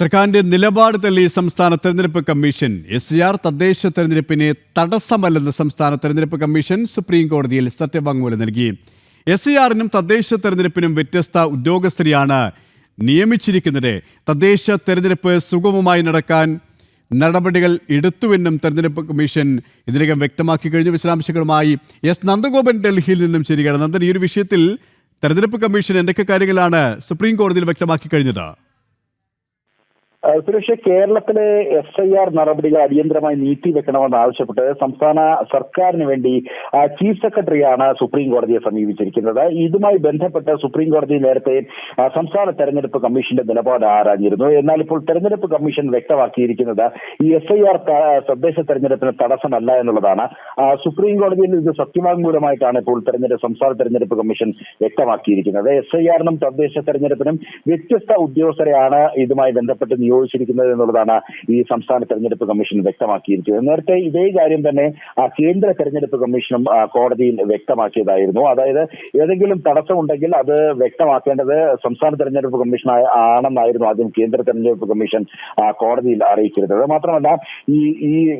സർക്കാരിന്റെ നിലപാട് തെളി സംസ്ഥാന തെരഞ്ഞെടുപ്പ് കമ്മീഷൻ എസ് സി ആർ തദ്ദേശ തെരഞ്ഞെടുപ്പിനെ തടസ്സമല്ലെന്ന് സംസ്ഥാന തെരഞ്ഞെടുപ്പ് കമ്മീഷൻ സുപ്രീം കോടതിയിൽ സത്യവാങ്മൂലം നൽകി. എസ് സി ആറിനും തദ്ദേശ തെരഞ്ഞെടുപ്പിനും വ്യത്യസ്ത ഉദ്യോഗസ്ഥരെയാണ് നിയമിച്ചിരിക്കുന്നത്. തദ്ദേശ തെരഞ്ഞെടുപ്പ് സുഗമമായി നടക്കാൻ നടപടികൾ എടുത്തുവെന്നും തെരഞ്ഞെടുപ്പ് കമ്മീഷൻ ഇതിനകം വ്യക്തമാക്കി കഴിഞ്ഞ. വിശദാംശങ്ങളുമായി എസ് നന്ദഗോപൻ ഡൽഹിയിൽ നിന്നും ചേരുകയാണ്. നന്ദൻ ഈ ഒരു വിഷയത്തിൽ തെരഞ്ഞെടുപ്പ് കമ്മീഷൻ എന്തൊക്കെ കാര്യങ്ങളാണ് സുപ്രീം കോടതിയിൽ വ്യക്തമാക്കി കഴിഞ്ഞത്? സുരേഷ് കേരളത്തിലെ എസ് ഐ ആർ നടപടികൾ അടിയന്തരമായി നീട്ടിവെക്കണമെന്ന് ആവശ്യപ്പെട്ട് സംസ്ഥാന സർക്കാരിന് വേണ്ടി ചീഫ് സെക്രട്ടറിയാണ് സുപ്രീം കോടതിയെ സമീപിച്ചിരിക്കുന്നത്. ഇതുമായി ബന്ധപ്പെട്ട് സുപ്രീം കോടതി നേരത്തെ സംസ്ഥാന തെരഞ്ഞെടുപ്പ് കമ്മീഷന്റെ നിലപാട് ആരാഞ്ഞിരുന്നു. എന്നാൽ ഇപ്പോൾ തെരഞ്ഞെടുപ്പ് കമ്മീഷൻ വ്യക്തമാക്കിയിരിക്കുന്നത് ഈ എസ് ഐ ആർ തദ്ദേശ തെരഞ്ഞെടുപ്പിന് തടസ്സമല്ല എന്നുള്ളതാണ്. സുപ്രീം കോടതിയിൽ ഇത് സത്യവാങ്മൂലമായിട്ടാണ് ഇപ്പോൾ തെരഞ്ഞെടുപ്പ് സംസ്ഥാന തെരഞ്ഞെടുപ്പ് കമ്മീഷൻ വ്യക്തമാക്കിയിരിക്കുന്നത്. എസ് ഐ ആറിനും തദ്ദേശ തെരഞ്ഞെടുപ്പിനും വ്യത്യസ്ത ഉദ്യോഗസ്ഥരെയാണ് ഇതുമായി ബന്ധപ്പെട്ട് നിയോഗിച്ചിരിക്കുന്നത് എന്നുള്ളതാണ് ഈ സംസ്ഥാന തെരഞ്ഞെടുപ്പ് കമ്മീഷൻ വ്യക്തമാക്കിയിരിക്കുന്നത്. നേരത്തെ ഇതേ കാര്യം തന്നെ കേന്ദ്ര തെരഞ്ഞെടുപ്പ് കമ്മീഷനും കോടതിയിൽ വ്യക്തമാക്കിയതായിരുന്നു. അതായത് ഏതെങ്കിലും തടസ്സമുണ്ടെങ്കിൽ അത് വ്യക്തമാക്കേണ്ടത് സംസ്ഥാന തെരഞ്ഞെടുപ്പ് കമ്മീഷൻ ആണെന്നായിരുന്നു ആദ്യം കേന്ദ്ര തെരഞ്ഞെടുപ്പ് കമ്മീഷൻ കോടതിയിൽ അറിയിച്ചിരുന്നത്. മാത്രമല്ല ഈ ഈ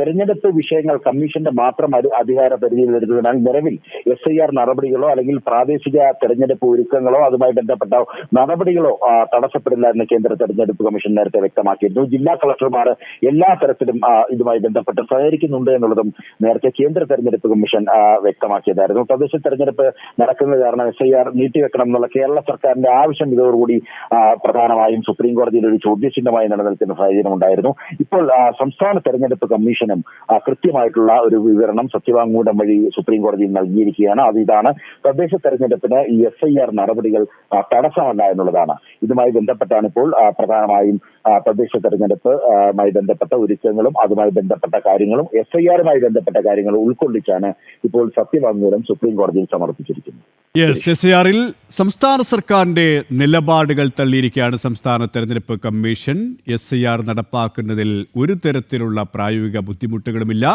തെരഞ്ഞെടുപ്പ് വിഷയങ്ങൾ കമ്മീഷന്റെ മാത്രം അധി- അധികാര പരിധിയിൽ വരുന്നതിനാൽ നിലവിൽ എസ് ഐ ആർ നടപടികളോ അല്ലെങ്കിൽ പ്രാദേശിക തെരഞ്ഞെടുപ്പ് ഒരുക്കങ്ങളോ അതുമായി ബന്ധപ്പെട്ട നടപടികളോ തടസ്സപ്പെടില്ല എന്ന് കേന്ദ്ര തെരഞ്ഞെടുപ്പ് കമ്മീഷൻ നേരത്തെ വ്യക്തമാക്കിയിരുന്നു. ജില്ലാ കളക്ടർമാർ എല്ലാ തരത്തിലും ഇതുമായി ബന്ധപ്പെട്ട് സഹകരിക്കുന്നുണ്ട് എന്നുള്ളതും നേരത്തെ കേന്ദ്ര തെരഞ്ഞെടുപ്പ് കമ്മീഷൻ വ്യക്തമാക്കിയതായിരുന്നു. തദ്ദേശ തെരഞ്ഞെടുപ്പ് നടക്കുന്നത് കാരണം എസ് ഐ ആർ നീട്ടിവെക്കണം എന്നുള്ള കേരള സർക്കാരിന്റെ ആവശ്യം ഇതോടുകൂടി പ്രധാനമായും സുപ്രീം കോടതിയിൽ ഒരു ചോദ്യചിഹ്നമായി നിലനിൽക്കുന്ന സാഹചര്യം ഉണ്ടായിരുന്നു. ഇപ്പോൾ സംസ്ഥാന തെരഞ്ഞെടുപ്പ് കമ്മീഷനും കൃത്യമായിട്ടുള്ള ഒരു വിവരണം സത്യവാങ്മൂലം വഴി സുപ്രീം കോടതിയിൽ നൽകിയിരിക്കുകയാണ്. അത് ഇതാണ് തദ്ദേശ തെരഞ്ഞെടുപ്പിന് ഈ എസ് ഐ ആർ നടപടികൾ തടസ്സമല്ല എന്നുള്ളതാണ്. ഇതുമായി ബന്ധപ്പെട്ടാണ് ഇപ്പോൾ പ്രധാനമായും തദ്ദേശ തെരഞ്ഞെടുപ്പുമായി ബന്ധപ്പെട്ട ഒരുക്കങ്ങളും അതുമായി ബന്ധപ്പെട്ട കാര്യങ്ങളും എഫ് ഐ ആറുമായി ബന്ധപ്പെട്ട കാര്യങ്ങളും ഉൾക്കൊള്ളിച്ചാണ് ഇപ്പോൾ സത്യവാങ്മൂലം സുപ്രീം കോടതിയിൽ സമർപ്പിച്ചിരിക്കുന്നത്. യെസ് എസ് ഐ ആറിൽ സംസ്ഥാന സർക്കാരിന്റെ നിലപാടുകൾ തള്ളിയിരിക്കുകയാണ് സംസ്ഥാന തെരഞ്ഞെടുപ്പ് കമ്മീഷൻ. എസ് ഐ ആർ നടപ്പാക്കുന്നതിൽ ഒരു തരത്തിലുള്ള പ്രായോഗിക ബുദ്ധിമുട്ടുകളുമില്ല.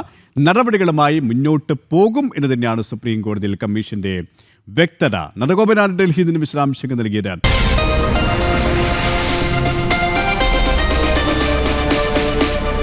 നടപടികളുമായി മുന്നോട്ട് പോകും എന്ന് തന്നെയാണ് സുപ്രീം കോടതിയിൽ കമ്മീഷന്റെ വ്യക്തത. നന്ദഗോപനാഥ് ഡൽഹിയിൽ നിന്ന് വിശദാംശങ്ങൾ നൽകിയത്.